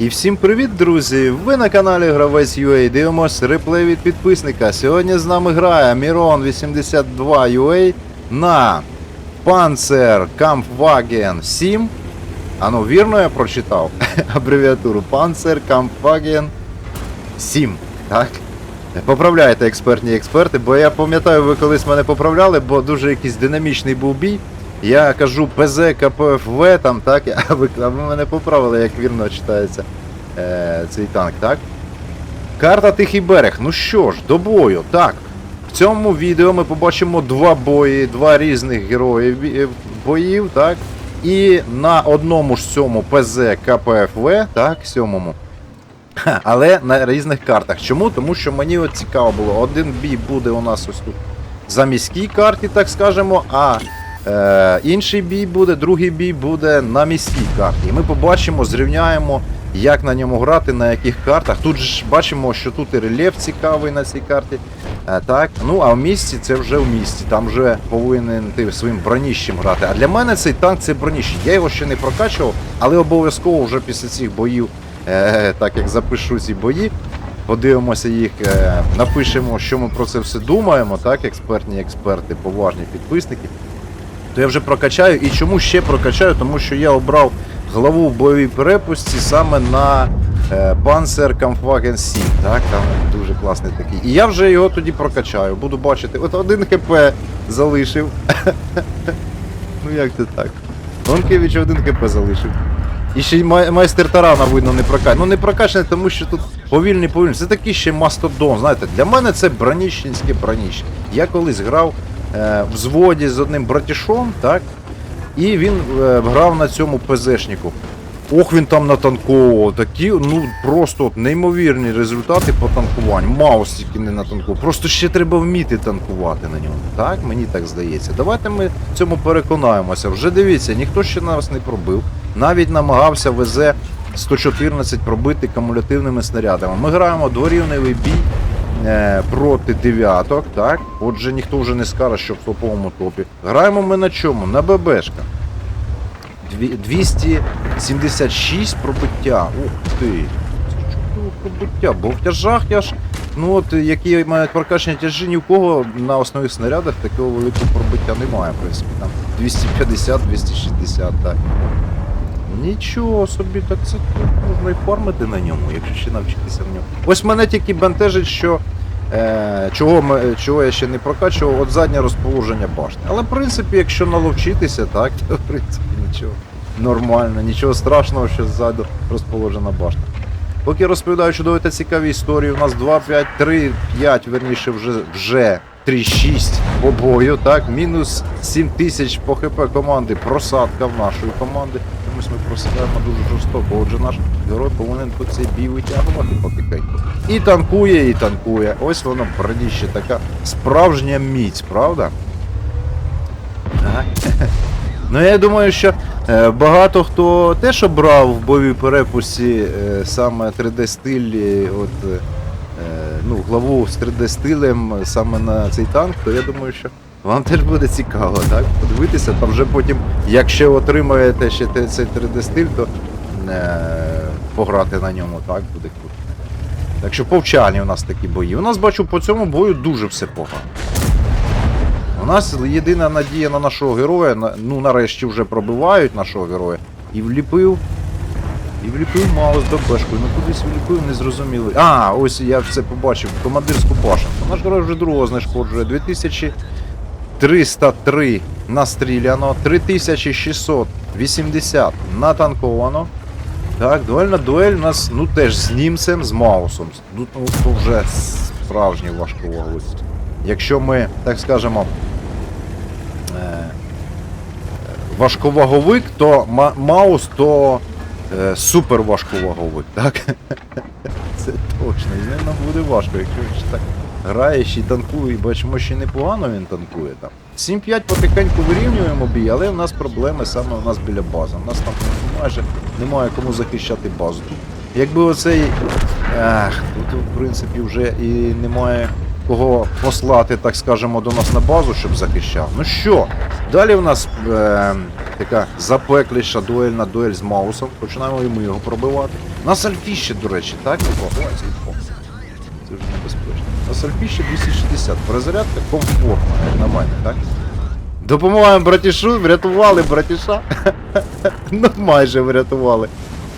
І всім привіт, друзі! Ви на каналі Гравець UA. Дивимось реплей від підписника. Сьогодні з нами грає Miron 82 UA на Panzer Kampfwagen 7. А ну, вірно я прочитав абревіатуру Panzer Kampfwagen 7. Так? Поправляйте експертні експерти, бо я пам'ятаю, ви колись мене поправляли, бо дуже якийсь динамічний був бій. Я кажу ПЗ КПФВ там, так, а ви, а ви мене поправили, як вірно читається е, цей танк, так? Карта Тихий берег. Ну що ж, до бою. Так. В цьому відео ми побачимо два бої, два різних героїв е, боїв, так? І на одному ж цьому ПЗ КПФВ, так, сьомому. Ха, Але на різних картах. Чому? Тому що мені от цікаво було. Один бій буде у нас ось тут за міській карті, так скажемо, а е, інший бій буде, другий бій буде на міській карті. І ми побачимо, зрівняємо, як на ньому грати, на яких картах. Тут ж бачимо, що тут і рельєф цікавий на цій карті. Е, так, ну а в місті це вже в місті. Там вже повинен ти своїм броніщем грати. А для мене цей танк це броніще. Я його ще не прокачував, але обов'язково вже після цих боїв, е, так як запишу ці бої, подивимося їх, е, напишемо, що ми про це все думаємо, так, експертні експерти, поважні підписники. То я вже прокачаю. І чому ще прокачаю? Тому що я обрав главу в бойовій перепустці саме на е, Panzer Kampfwagen 7. Так, там дуже класний такий. І я вже його тоді прокачаю. Буду бачити. От один ХП залишив. ну як це так? Лонкевич один ХП залишив. І ще й майстер тарана видно не прокачаний. Ну не прокачаний, тому що тут повільний повільний. Це такий ще мастодон. Знаєте, для мене це броніщенське броніще. Я колись грав е, в зводі з одним братішом, так? І він е, грав на цьому ПЗшнику. Ох, він там натанковував. Такі, ну просто от неймовірні результати по танкуванню. Маус тільки не натанкував. Просто ще треба вміти танкувати на ньому. Так, мені так здається. Давайте ми цьому переконаємося. Вже дивіться, ніхто ще нас не пробив. Навіть намагався ВЗ 114 пробити кумулятивними снарядами. Ми граємо дворівневий бій проти дев'яток, так? Отже, ніхто вже не скаже, що в топовому топі. Граємо ми на чому? На ББшках. 276 пробиття. Ух ти. Чудове пробиття. Бо в тяжах я ж. Ну от які мають прокачані тяжі, ні в кого на основних снарядах такого великого пробиття немає, в принципі. Там 250-260, так. Нічого собі, так це можна і фармити на ньому, якщо ще навчитися в ньому. Ось мене тільки бентежить, що е, чого, ми, чого я ще не прокачував, от заднє розположення башни. Але в принципі, якщо наловчитися, так, то в принципі нічого нормально, нічого страшного, що ззаду розположена башня. Поки розповідаю чудові та цікаві історії, у нас 2, 5, 3, 5, верніше вже, вже 3, 6 по бою, так, мінус 7 тисяч по ХП команди, просадка в нашої команди. Чомусь ми просидаємо дуже жорстоко, отже наш герой повинен по цей бій витягувати потихеньку. І танкує, і танкує. Ось воно броніще така справжня міць, правда? Ну я думаю, що е, багато хто теж обрав в бойовій перепусті е, саме 3D-стиль, от, е, ну, главу з 3D-стилем саме на цей танк, то я думаю, що вам теж буде цікаво, так? Подивитися, там вже потім, якщо отримаєте ще цей 3D-стиль, то е, пограти на ньому, так, буде круто. Так що повчальні у нас такі бої. У нас бачу по цьому бою дуже все погано. У нас єдина надія на нашого героя, ну нарешті вже пробивають нашого героя. І вліпив. І вліпив Маус ББшкою. Ну кудись вліпив, не зрозуміло. А, ось я все побачив. Командирську пашенку. Наш герой вже другого знешкоджує. 2303 настріляно, 3680 натанковано. Так, дуельна дуель у нас ну теж з німцем, з Маусом. Ну, то вже справжній важковаговість. Якщо ми, так скажемо, е, важковаговик, то ма- Маус то е, супер важковаговик, так? Це точно. І з нам буде важко, якщо так грає, ще й танкує, і бачимо, що непогано він танкує там. 7-5 потихеньку вирівнюємо бій, але у нас проблеми саме у нас біля бази. У нас там майже немає кому захищати базу. Якби оцей. Ах, тут в принципі вже і немає кого послати, так скажемо, до нас на базу, щоб захищав. Ну що, далі в нас е, така запекліша дуельна дуель з Маусом. Починаємо і ми його пробивати. На сальфіще, до речі, так? 260. Перезарядка комфортна, як на мене, так? Допомагаємо братішу, врятували братіша. ну, майже врятували.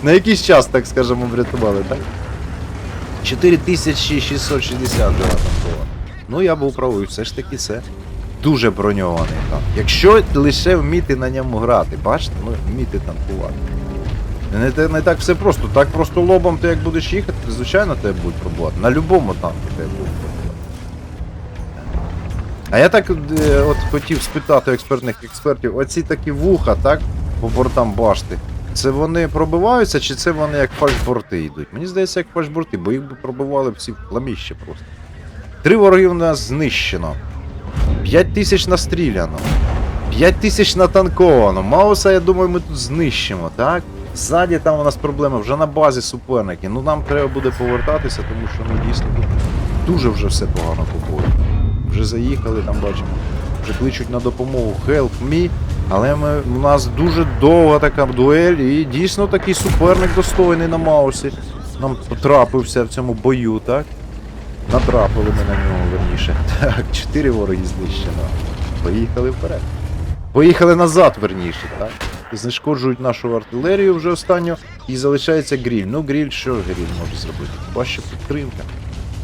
На якийсь час, так скажемо, врятували, так? 4660 вже натанковано. Ну я був правий, все ж таки це дуже броньований танк. Якщо лише вміти на ньому грати, бачите, ну вміти танкувати. Не, не так все просто. Так просто лобом ти як будеш їхати, звичайно тебе будуть пробувати. На будь-якому танку тебе будуть пробувати. А я так е, от хотів спитати у експертних експертів, оці такі вуха, так, по бортам башти. Це вони пробиваються, чи це вони як фальшборти йдуть? Мені здається, як фальшборти, бо їх би пробивали всі в пламіще просто. Три вороги у нас знищено. П'ять тисяч настріляно. П'ять тисяч натанковано. Мауса, я думаю, ми тут знищимо, так? Ззаді там у нас проблеми, вже на базі суперники. Ну нам треба буде повертатися, тому що ну дійсно дуже вже все погано по. Вже заїхали, там бачимо. Вже кличуть на допомогу Help me. Але ми, у нас дуже довга така дуель, і дійсно такий суперник достойний на Маусі. Нам потрапився в цьому бою, так? Натрапили ми на нього верніше. Так, чотири вороги знищено. Поїхали вперед. Поїхали назад, верніше, так? Знешкоджують нашу артилерію вже останню і залишається гріль. Ну, гріль, що гріль може зробити? Хіба що підтримка.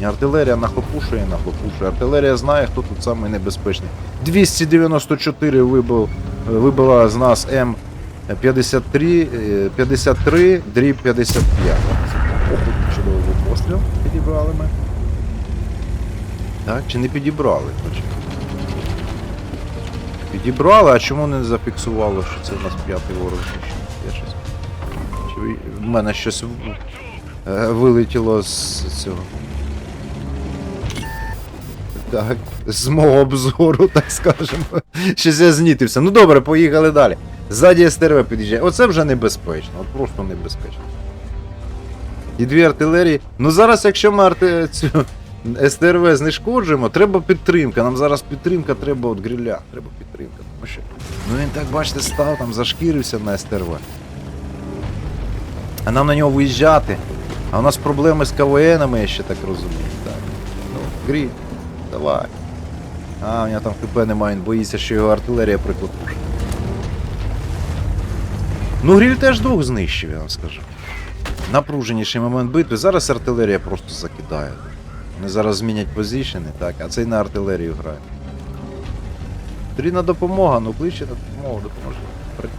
І артилерія нахлопушує, нахлопушує. Артилерія знає, хто тут самий небезпечний. 294 вибив, вибила з нас М53, е, 53, дріб 55. Ох, чудовий постріл. Підібрали ми. Так, чи не підібрали? Підібрали, а чому не зафіксувало, що це в нас п'ятий ворог. Чи в мене щось е, вилетіло з цього. Так, з мого обзору, так скажемо. Щось я знітився. Ну добре, поїхали далі. Ззаді СТРВ під'їжджає. Оце вже небезпечно, от просто небезпечно. І дві артилерії. Ну зараз, якщо ми арти... цю СТРВ знешкоджуємо, треба підтримка. Нам зараз підтримка треба от гриля. Треба підтримка. Тому що. Ну він так, бачите, став там, зашкірився на СТРВ. А нам на нього виїжджати. А у нас проблеми з КВНами, я ще так розумію. Так. Ну, гріль, давай. А, у нього там ХП немає, він боїться, що його артилерія приклопушить. Ну, гріль теж двох знищив, я вам скажу. Напруженіший момент битви. Зараз артилерія просто закидає. Вони зараз змінять позиції, так, а цей на артилерію грає. Потрібна допомога, ну кличе на допомогу. Прикинь.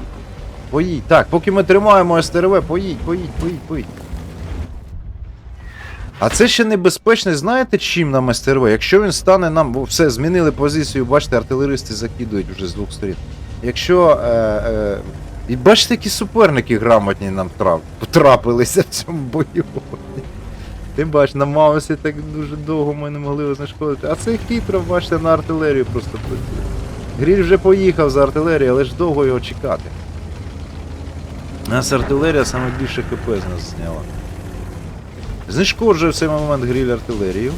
Поїдь. Так, поки ми тримаємо СТРВ, поїдь, поїдь, поїдь, поїдь. А це ще небезпечно, знаєте чим нам СТРВ? Якщо він стане нам, бо все, змінили позицію, бачите, артилеристи закидують вже з двох сторін. Якщо. Е, е, і бачите, які суперники грамотні нам трап, потрапилися в цьому бою. Ти бач, на Маусі так дуже довго ми не могли його знешкодити. А це хитро, бачите, на артилерію просто працює. Гріль вже поїхав за артилерією, але ж довго його чекати. У нас артилерія саме більше ХП з нас зняла. Знешкоджує в цей момент гріль артилерію.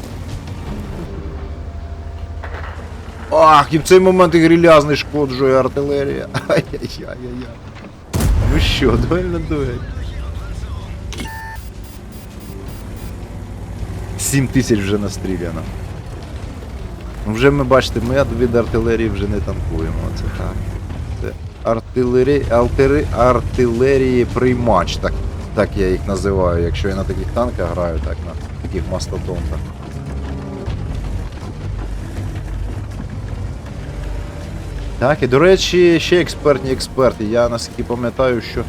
Ах, і в цей момент і гріля знешкоджує артилерія. Ай-яй-яй-яй-яй. Ну що, дуель на дуель. 7 тисяч вже настріляно. Ну вже ми бачите, ми від артилерії вже не танкуємо. Це так. Це артилерії, артери, артилерії приймач, так, так я їх називаю, якщо я на таких танках граю, так, на таких мастодонтах. Так, і до речі, ще експертні експерти. Я наскільки пам'ятаю, що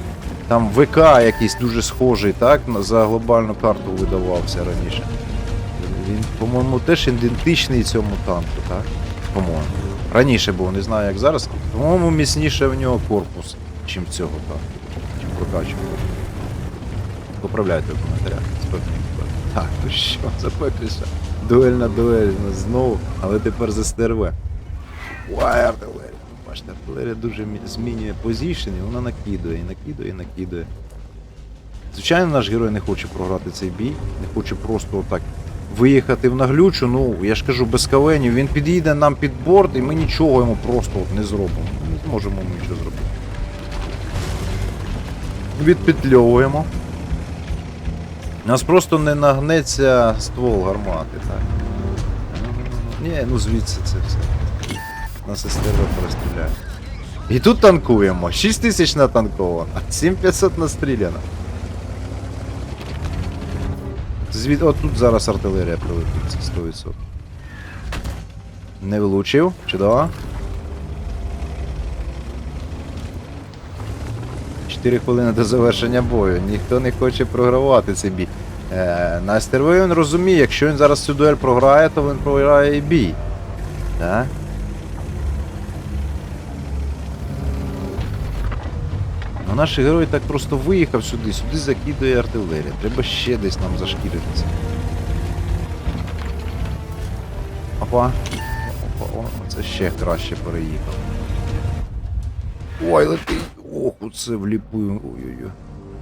там ВК якийсь дуже схожий, так, за глобальну карту видавався раніше. Він, по-моєму, теж ідентичний цьому танку, так? По-моєму. Раніше був, не знаю як зараз. По-моєму, міцніше в нього корпус, чим цього танку. Чим прокачував. Поправляйте в коментарях. експерти. Так, ну що, запекліше. Дуель на дуель ну, знову, але тепер за СТРВ. Ой, артилерія. Бачите, артилерія дуже мі- змінює позиції, вона накидує, і накидує, і накидує. Звичайно, наш герой не хоче програти цей бій, не хоче просто отак виїхати в наглючу, ну я ж кажу, без кавенів, він під'їде нам під борт і ми нічого йому просто от не зробимо. Не зможемо ми нічого зробити. Відпетльовуємо. У нас просто не нагнеться ствол гармати, так. Ні, ну звідси це все. Нас СТРВ перестріляє. І тут танкуємо. 6 тисяч натанковано, 7500 настріляно. Звід... От тут зараз артилерія прилетить, 100%. Не влучив, чудово. 4 хвилини до завершення бою. Ніхто не хоче програвати цей бій. Е, на він розуміє, якщо він зараз цю дуель програє, то він програє і бій. Так? Ну наш герой так просто виїхав сюди, сюди закидує артилерія. Треба ще десь нам зашкіритися. Опа. Опа, о, це ще краще переїхав. Ой, летить. Ох, оце вліпив. Ой-ой-ой.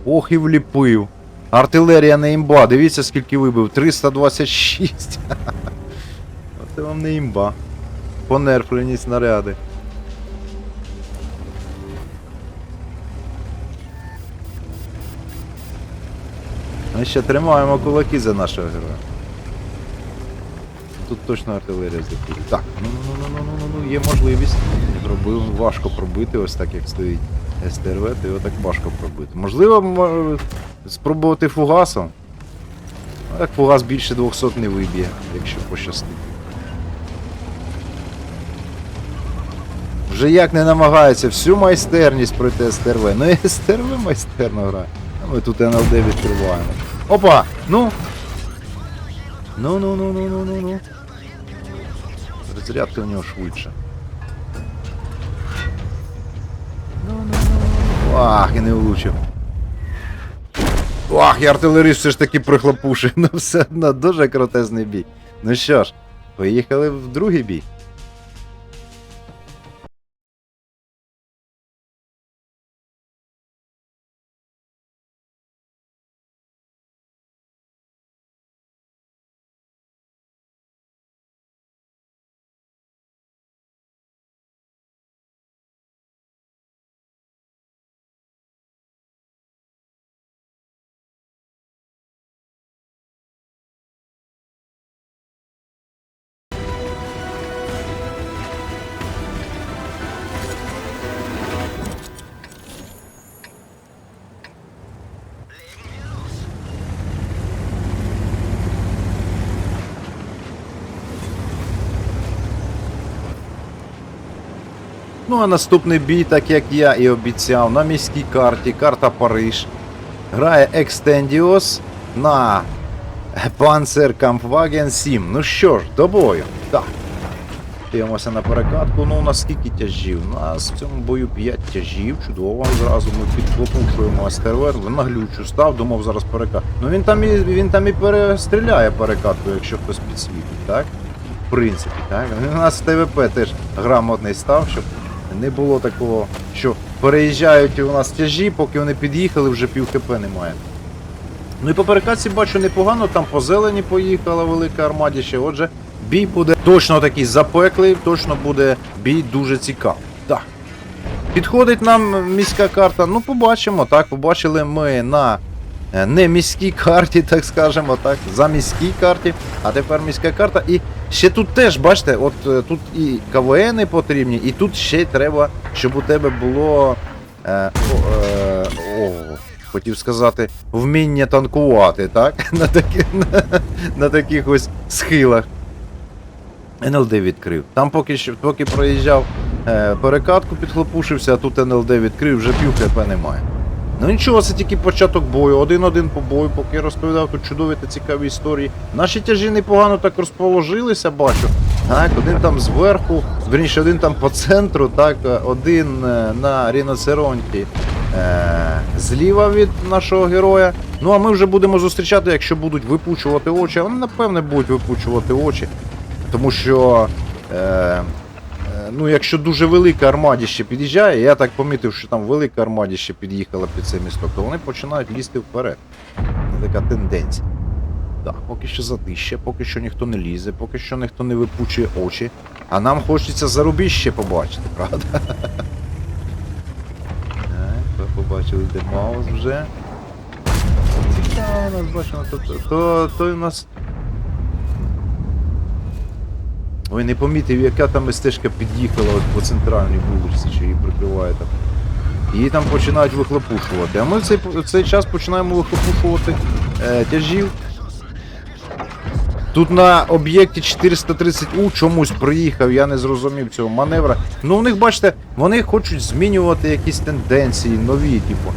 Ох і вліпив. Артилерія не імба. Дивіться, скільки вибив. 326. Оце вам не імба. Понерфлені снаряди. Ми ще тримаємо кулаки за нашого героя. Тут точно артилерія закриє. Так, ну ну ну ну ну ну ну є можливість. Зробив важко пробити, ось так як стоїть СТРВ, то його так важко пробити. Можливо, спробувати фугасом. Ну, Так фугас більше 200 не виб'є, якщо пощастить. Вже як не намагається всю майстерність пройти СТРВ. Ну і СТРВ майстерно грає. А ми тут НЛД відкриваємо. Опа! Ну! Ну ну ну ну ну ну ну. Розрядка у нього швидше. Ну ну ну. Ах, і не влучив. Ах, і артилерист все ж таки прихлопушив, ну все одно дуже крутезний бій. Ну що ж, поїхали в другий бій. Ну а наступний бій, так як я і обіцяв, на міській карті, карта Париж. Грає Extendios на Panzer Kampfwagen 7. Ну що ж, до бою. Так. Дивимося на перекатку. Ну, у нас скільки тяжів? У нас в цьому бою 5 тяжів. Чудово. Зразу ми підхлопушуємо СТРВ. На глючу став, думав зараз перекат. Ну він там і він там і перестріляє перекатку, якщо хтось підсвітить, так? В принципі, так. У нас ТВП теж грамотний став, щоб не було такого, що переїжджають у нас тяжі, поки вони під'їхали, вже пів ХП немає. Ну і по перекатці бачу непогано, там по зелені поїхала велика армадіще. Отже, бій буде точно такий запеклий, точно буде бій дуже цікавий. Так. Підходить нам міська карта. Ну, побачимо, так. Побачили ми на е, не міській карті, так скажемо, так, за міській карті, а тепер міська карта. І ще тут теж, бачите, от е, тут і КВНи потрібні, і тут ще треба, щоб у тебе було. Е, е, о, хотів сказати, вміння танкувати, так? На, такі, на, на таких ось схилах. НЛД відкрив. Там поки що, поки проїжджав е, перекатку, підхлопушився, а тут НЛД відкрив, вже пів ХП немає. Ну нічого, це тільки початок бою. Один-один по бою, поки я розповідав тут чудові та цікаві історії. Наші тяжі непогано так розположилися, бачу. Так, один там зверху, верніше, один там по центру, так, один е, на ріноцеронті е, зліва від нашого героя. Ну а ми вже будемо зустрічати, якщо будуть випучувати очі. Вони напевне будуть випучувати очі. Тому що. Е, ну, якщо дуже велика армадіще під'їжджає, я так помітив, що там велика армадіще під'їхала під це місто, то вони починають лізти вперед. Це така тенденція. Так, поки що затище, поки що ніхто не лізе, поки що ніхто не випучує очі. А нам хочеться зарубіще побачити, правда? Так, ви побачили, де Маус вже. Цікаво, нас бачимо, то, то, то, то у нас. Ой, не помітив, яка там стежка під'їхала от по центральній вулиці, що її прикриває там. Її там починають вихлопушувати. А ми в цей, в цей час починаємо вихлопушувати е, тяжів. Тут на об'єкті 430У чомусь приїхав, я не зрозумів цього маневра. Ну, у них, бачите, вони хочуть змінювати якісь тенденції, нові, типу.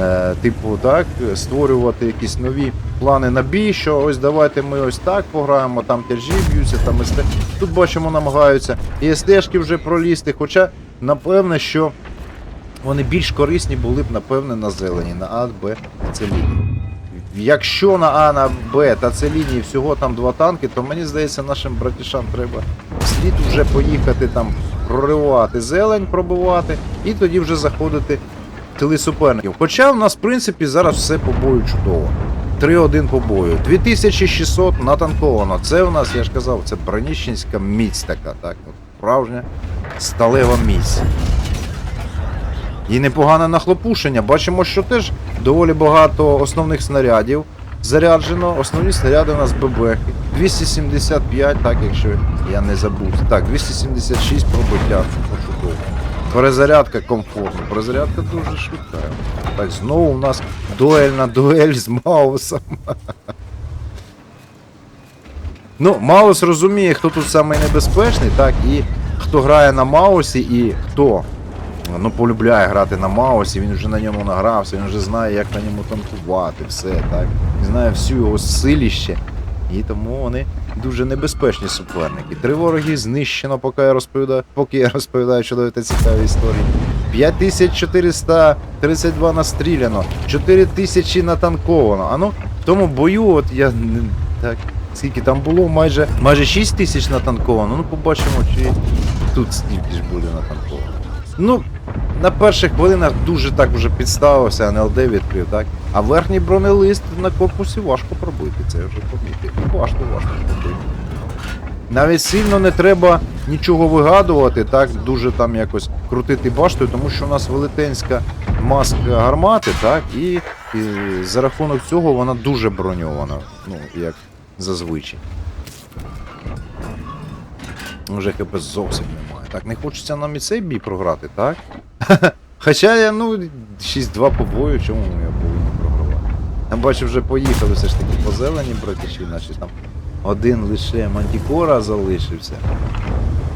Е, типу, так, створювати якісь нові плани на бій, що ось давайте ми ось так пограємо, там тяжі б'ються, там СТ. Тут бачимо, намагаються. І СТшки вже пролізти, хоча, напевне, що вони більш корисні були б, напевне, на зелені, на А, Б, С лінії. Якщо на А, на Б та С лінії всього там два танки, то мені здається, нашим братішам треба слід вже поїхати там проривати зелень, пробивати, і тоді вже заходити в суперників. Хоча в нас, в принципі, зараз все по бою чудово. 3-1 по бою. 2600 натанковано. Це у нас, я ж казав, це броніщенська міць така, так? От Справжня сталева міць. І непогане нахлопушення. Бачимо, що теж доволі багато основних снарядів заряджено. Основні снаряди у нас ББ. 275, так, якщо я не забув. Так, 276 пробиття. Чудово. Перезарядка комфортна. Перезарядка дуже швидка. Так, знову у нас дуельна дуель з Маусом. Ну, Маус розуміє, хто тут самий так, і хто грає на Маусі, і хто ну, полюбляє грати на Маусі, він вже на ньому награвся, він вже знає, як на ньому танкувати, все, так. Він знає всю його силіще. І тому вони дуже небезпечні суперники. Три вороги знищено, поки я розповідаю, поки я розповідаю чудові та цікаві історії. 5432 настріляно, 4000 натанковано. А ну, в тому бою, от я не- так. Скільки там було? Майже майже 6 тисяч натанковано. Ну, побачимо, чи тут стільки ж буде натанковано. Ну, на перших хвилинах дуже так вже підставився, НЛД відкрив, так? А верхній бронелист на корпусі важко пробити, це вже помітив. Важко, важко пробити. Навіть сильно не треба нічого вигадувати, так, дуже там якось крутити баштою, тому що у нас велетенська маска гармати, так, і, і за рахунок цього вона дуже броньована, ну, як зазвичай. Вже ХП зовсім немає. Так, не хочеться нам і цей бій програти, так? Хоча я, ну, 6-2 по бою, чому я Я бачу, вже поїхали все ж таки по зелені братіші, значить там один лише Мантікора залишився.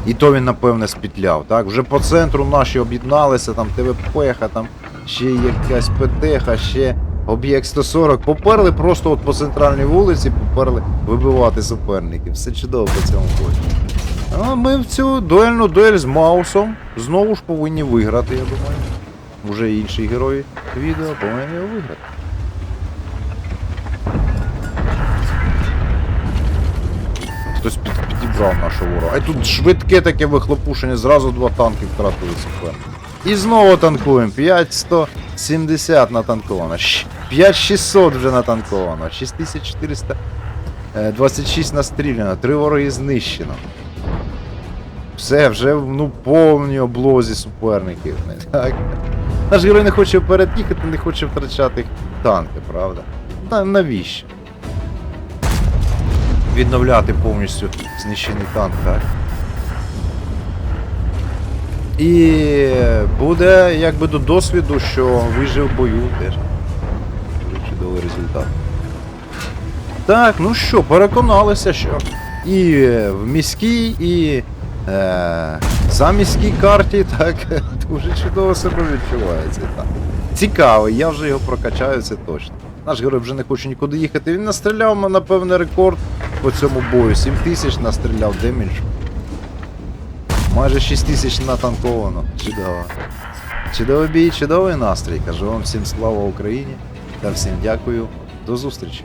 І то він, напевне, спітляв, так? Вже по центру наші об'єдналися, там ТВПХ, там ще якась ПТХ, ще об'єкт 140. Поперли просто от по центральній вулиці, поперли вибивати суперників. Все чудово по цьому бою. А ми в цю дуельну дуель з Маусом знову ж повинні виграти, я думаю. Уже інші герої відео повинні виграти. Хтось під, підібрав нашого ворога. А тут швидке таке вихлопушення, зразу два танки втратили суперника. І знову танкуємо. 5170 натанковано. Щ- 5600 вже натанковано. 6426 настріляно. Три вороги знищено. Все, вже ну, повні облозі суперників. не Так? Наш герой не хоче вперед їхати, не хоче втрачати танки, правда? Навіщо? Відновляти повністю знищений танк, так? І буде якби до досвіду, що вижив в бою теж. Дуже чудовий результат. Так, ну що, переконалися, що і в міській, і е, за міській карті так дуже чудово себе відчувається. Так. Цікаво, я вже його прокачаю, це точно. Наш герой вже не хоче нікуди їхати. Він настріляв, напевне, рекорд по цьому бою. 7 тисяч настріляв деміджу. Майже 6 тисяч натанковано. Чудово. Чудовий бій, чудовий настрій. Кажу вам всім слава Україні та всім дякую. До зустрічі.